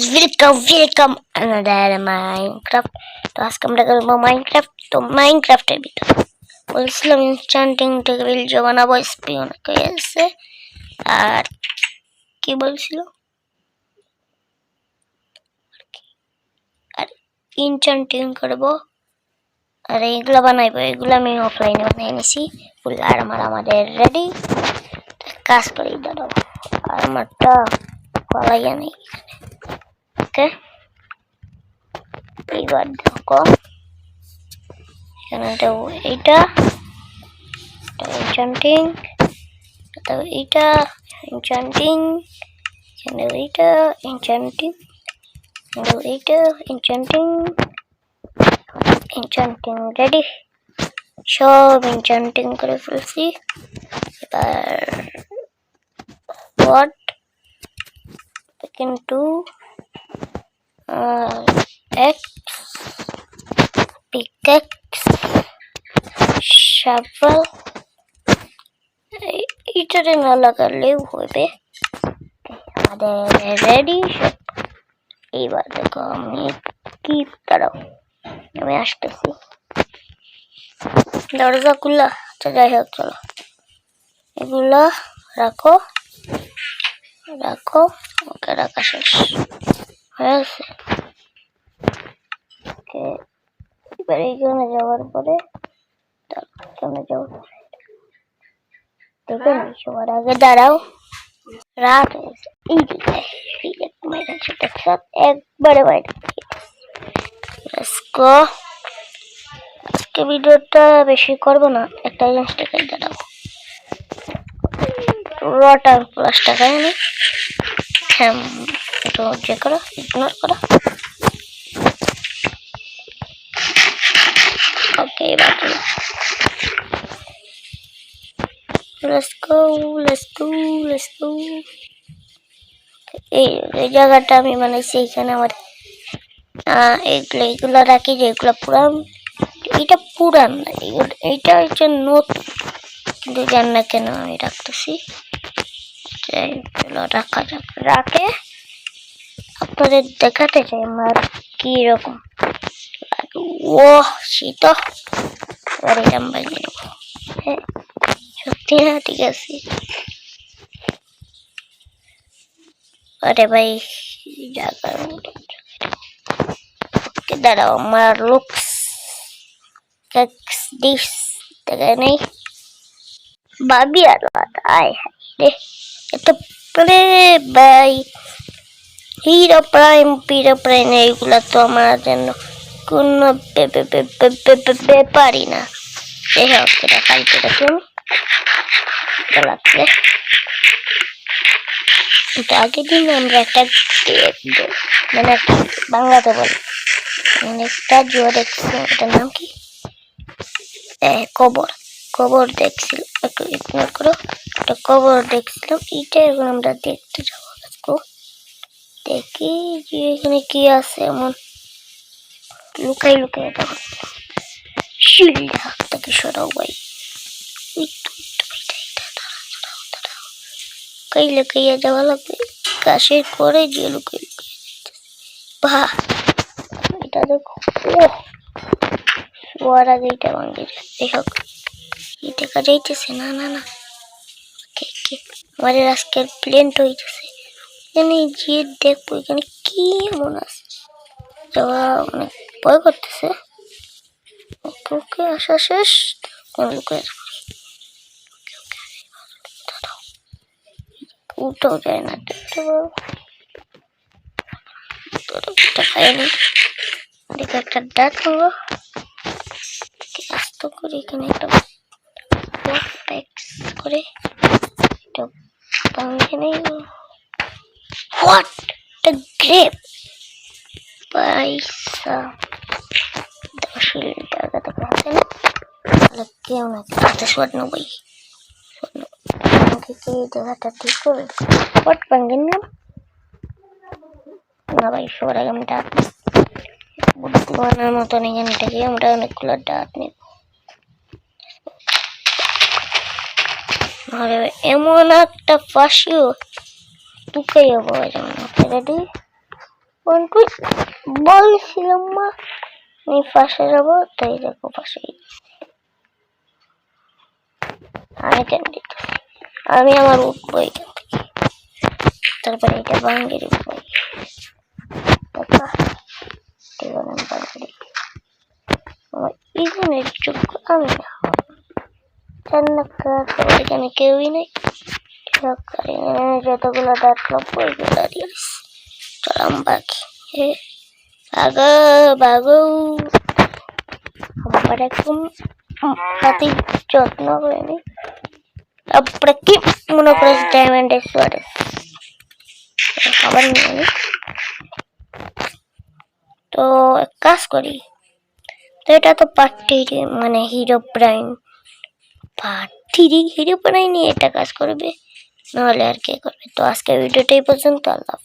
Welcome welcome another Minecraft তো আজকে আমরা করব মাইনক্রাফট তো মাইনক্রাফটের ভিতর বলছিলাম ইনস্ট্যান্টিং টেবিল যে বানাবো এসপি অনেক হয়ে গেছে আর কি বলছিল আর ইনস্ট্যান্টিং করব আর এইগুলো বানাইবো এগুলো আমি অফলাইনে বানিয়ে নিছি ফুল আর আমার আমাদের রেডি কাজ করি দাঁড়াবো আর আমারটা কলাইয়া নেই ওকে এইবার দেখো। এখানে দেবো এইটা তারপর এইটা এনচান্টিং এখানে এইটা এনচান্টিং দেবো এইটা এনচান্টিং এনচান্টিং রেডি সব এনচান্টিং করে ফেলছি। এবার what? X pickaxe shovel. এই- এইটারে না লাগালেও হবে। আমাদের রেডি এইবার দেখো আমি কি দাঁড়াও। আমি আসতেছি। দরজা খুলা আচ্ছা যাই হোক, চলো। এগুলা রাখো। রাখো, ওকে রাখা শেষ। হয়ে গেছে ওকে এবার এইখানে যাওয়ার পরে তারপর এখানে যাব দেখে নি সবার আগে দাঁড়াও। রাত হয়ে গেছে এই একবারে বাইরে। আজকে ভিডিওটা বেশি করব না একটা জিনিস দেখে দাঁড়াও। রটার প্লাস টাকায় নি। হ্যাঁ একটু যে করো ইগনোর করো। ওকে এবার চলো let's go let's go let's go এই জায়গাটা আমি বানাইছি, এখানে আমার এগুলো এগুলো রাখি যেগুলো পুরান। এটা পুরান এইটা হচ্ছে নতুন। কিন্তু জান না কেন আমি রাখতেছি। চলো রাখা যাক। রাখে। আপনাদের দেখাতে চাই আমার কি রকম লাগে। ও শীত এবার এটা আমি বানিয়ে নেব হ্যাঁ সত্যি না ঠিক আছে আরে ভাই জায়গার মতো ওকে দাঁড়াও আমার লুকস ডিশ দেখা নেই ভাবি আর বাদ আয় হায় রে এটা প্রে ভাই হিরো প্রাইম পিরো প্রাইম এইগুলা তো আমার জন্য কোনো ব্যাপারই না। যাই হোক, এটা কালকে দেখি আমি লাগছে এটা আগের দিন আমরা একটা মানে বাংলাতে বলে। মানে একটা জুয়া দেখছিলাম এটার নাম কি? কবর। কবর দেখছিল। একটু ইগনোর করো। একটা কবর দেখছিলাম। এইটা এখন আমরা দেখতে যাব। দেখি যে এখানে কি আছে, এমন লুকাই লুকাই দেখো শিল্ড হাতটাকে সরাও ভাই। লুকাই লুকাইয়া যাওয়া লাগবে গাছের করে যে লুকাই বাহ এটা। দেখো। ও শোয়ার আগে এটা ভাঙে হোক দেখা। যাইতেছে না না না। আমাদের আজকের প্লেনটা হইতেছে। এখানে যে দেখব। এখানে কি এমন আছে? যাওয়া অনেক ভয় করতেছে ওকে আসা শেষ। লোকের উঠেও যায় না। দেখে একটা ডাক হলো। আস্ত করে এখানে একটা করে নেই। হোয়াট দ্য গ্রেপ পয়সা। দশিল টাকা তো আছে না তাহলে কেউ না হাতে স্বর্ণ বই স্বর্ণ আমাকে কি এই জায়গাটা ঠিক করবে হোয়াট ভাঙেন না না ভাই সবার আগে আমি ডাক বুদ্ধিমানের মতন এখানে থেকে আমরা অনেকগুলো ডাক নেব নাহলে এমন একটা ফাঁসিও টুকাইয়া পাওয়া যাবে না রেডি বন্ধু বলছিলাম মা আমি পাশে যাব, তাই দেখো পাশে আমি আমি আমার উঠবো থেকে। তারপরে এটা আমি আমার ইজনের যোগ্য আমি এখানে কেউই নেই। যতগুলো ডাকলাম ওইগুলো দাঁড়িয়ে আছে চলাম বাকি হে বাগো বাগো আবার একদম হাতে যত্ন করে নি। তারপরে কি মনে করেছে ডায়মন্ডের সোয়ারে খাবার নিয়ে তো এক কাজ করি। তো এটা তো পার্টি মানে Hero Prime party Hero Prime নিয়ে এটা কাজ করবে। নাহলে আর কে করবে? তো আজকে ভিডিওটা এই পর্যন্ত, আল্লাহ